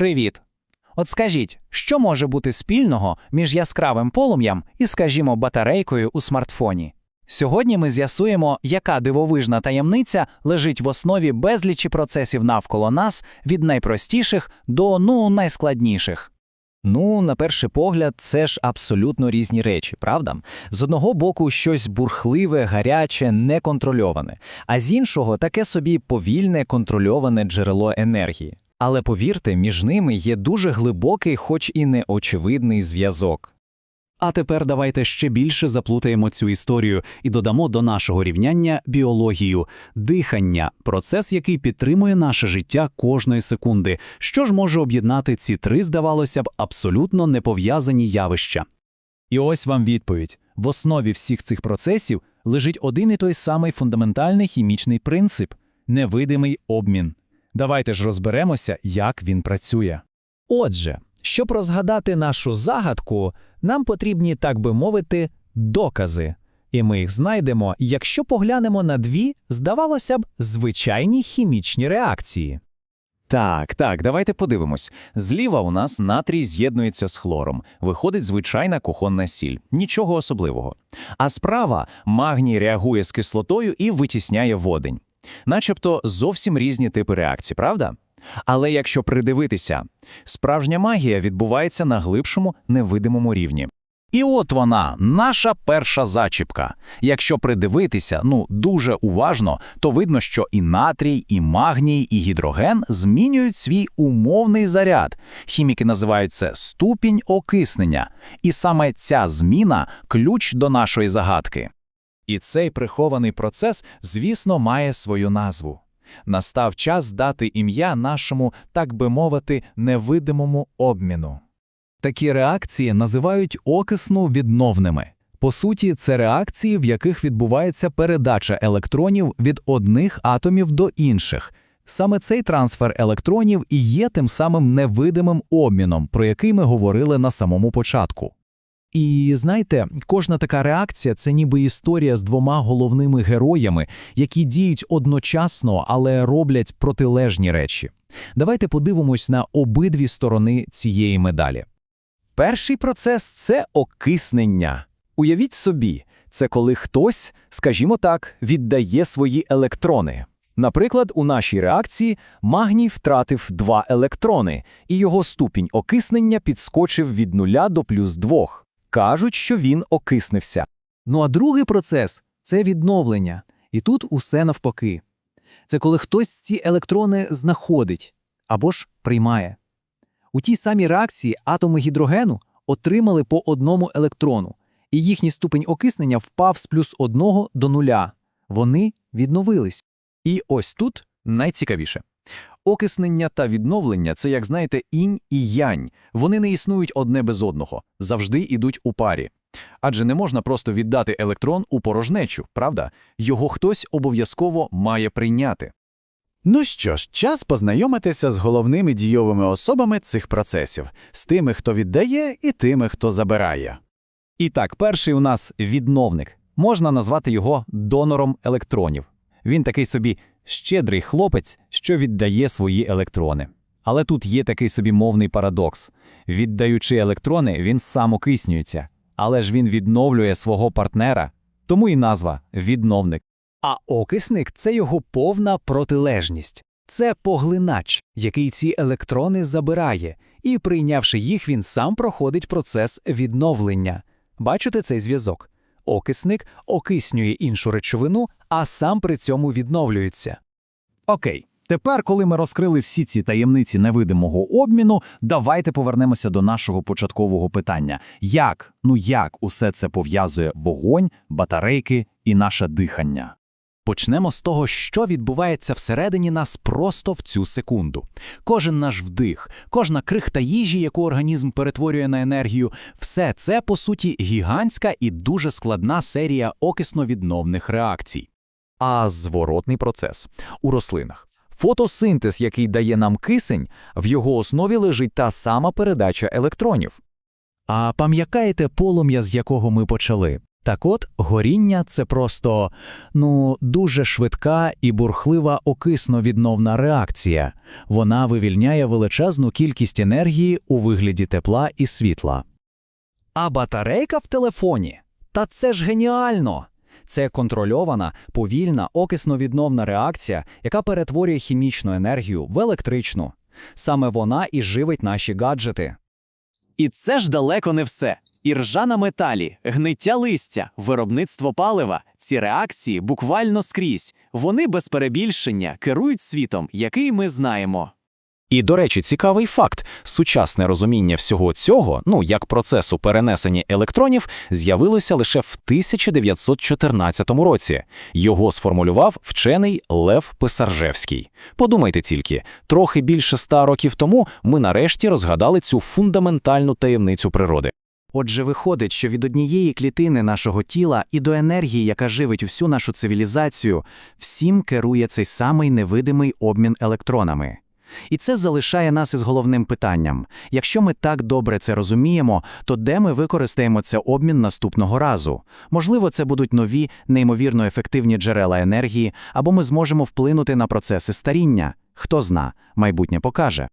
Привіт! От скажіть, що може бути спільного між яскравим полум'ям і, скажімо, батарейкою у смартфоні? Сьогодні ми з'ясуємо, яка дивовижна таємниця лежить в основі безлічі процесів навколо нас від найпростіших до ну найскладніших. Ну, на перший погляд, це ж абсолютно різні речі, правда? З одного боку, щось бурхливе, гаряче, неконтрольоване, а з іншого таке собі повільне контрольоване джерело енергії. Але повірте, між ними є дуже глибокий, хоч і неочевидний зв'язок. А тепер давайте ще більше заплутаємо цю історію і додамо до нашого рівняння біологію, дихання, процес, який підтримує наше життя кожної секунди. Що ж може об'єднати ці три, здавалося б, абсолютно непов'язані явища? І ось вам відповідь. В основі всіх цих процесів лежить один і той самий фундаментальний хімічний принцип невидимий обмін. Давайте ж розберемося, як він працює. Отже, щоб розгадати нашу загадку, нам потрібні, так би мовити, докази. І ми їх знайдемо, якщо поглянемо на дві, здавалося б, звичайні хімічні реакції. Так, так, давайте подивимось. Зліва у нас натрій з'єднується з хлором. Виходить звичайна кухонна сіль. Нічого особливого. А справа магній реагує з кислотою і витісняє водень. Начебто зовсім різні типи реакцій, правда? Але якщо придивитися, справжня магія відбувається на глибшому невидимому рівні. І от вона, наша перша зачіпка. Якщо придивитися, ну дуже уважно, то видно, що і натрій, і магній, і гідроген змінюють свій умовний заряд. Хіміки називають це ступінь окиснення. І саме ця зміна ключ до нашої загадки. І цей прихований процес, звісно, має свою назву. Настав час дати ім'я нашому, так би мовити, невидимому обміну. Такі реакції називають окисно-відновними. По суті, це реакції, в яких відбувається передача електронів від одних атомів до інших. Саме цей трансфер електронів і є тим самим невидимим обміном, про який ми говорили на самому початку. І знаєте, кожна така реакція це ніби історія з двома головними героями, які діють одночасно, але роблять протилежні речі. Давайте подивимось на обидві сторони цієї медалі. Перший процес це окиснення. Уявіть собі, це коли хтось, скажімо так, віддає свої електрони. Наприклад, у нашій реакції магній втратив два електрони, і його ступінь окиснення підскочив від нуля до плюс двох. Кажуть, що він окиснився. Ну а другий процес це відновлення. І тут усе навпаки. Це коли хтось ці електрони знаходить або ж приймає. У тій самій реакції атоми гідрогену отримали по одному електрону, і їхній ступень окиснення впав з плюс одного до нуля. Вони відновились. І ось тут найцікавіше. Окиснення та відновлення це, як знаєте, інь і янь. Вони не існують одне без одного, завжди йдуть у парі. Адже не можна просто віддати електрон у порожнечу, правда? Його хтось обов'язково має прийняти. Ну що ж, час познайомитися з головними дійовими особами цих процесів, з тими, хто віддає, і тими, хто забирає. І так, перший у нас відновник. Можна назвати його донором електронів. Він такий собі щедрий хлопець, що віддає свої електрони. Але тут є такий собі мовний парадокс. Віддаючи електрони, він сам окиснюється, але ж він відновлює свого партнера, тому і назва відновник. А окисник це його повна протилежність. Це поглинач, який ці електрони забирає, і, прийнявши їх, він сам проходить процес відновлення. Бачите цей зв'язок? Окисник окиснює іншу речовину, а сам при цьому відновлюється. Окей, тепер, коли ми розкрили всі ці таємниці невидимого обміну, давайте повернемося до нашого початкового питання: як, ну як усе це пов'язує вогонь, батарейки і наше дихання? Почнемо з того, що відбувається всередині нас просто в цю секунду. Кожен наш вдих, кожна крихта їжі, яку організм перетворює на енергію, все це, по суті, гігантська і дуже складна серія окисно-відновних реакцій. А зворотний процес у рослинах. Фотосинтез, який дає нам кисень, в його основі лежить та сама передача електронів. А пам'ятаєте полум'я, з якого ми почали? Так от, горіння це просто ну дуже швидка і бурхлива окисно-відновна реакція. Вона вивільняє величезну кількість енергії у вигляді тепла і світла. А батарейка в телефоні? Та це ж геніально! Це контрольована, повільна, окисно-відновна реакція, яка перетворює хімічну енергію в електричну. Саме вона і живить наші гаджети. І це ж далеко не все. Іржа на металі, гниття листя, виробництво палива – ці реакції буквально скрізь. Вони без перебільшення керують світом, який ми знаємо. І, до речі, цікавий факт: сучасне розуміння всього цього, ну як процесу перенесення електронів, з'явилося лише в 1914 році. Його сформулював вчений Лев Писаржевський. Подумайте тільки, трохи більше ста років тому ми нарешті розгадали цю фундаментальну таємницю природи. Отже, виходить, що від однієї клітини нашого тіла і до енергії, яка живить всю нашу цивілізацію, всім керує цей самий невидимий обмін електронами. І це залишає нас із головним питанням. Якщо ми так добре це розуміємо, то де ми використаємо це обмін наступного разу? Можливо, це будуть нові, неймовірно ефективні джерела енергії, або ми зможемо вплинути на процеси старіння. Хто зна, майбутнє покаже.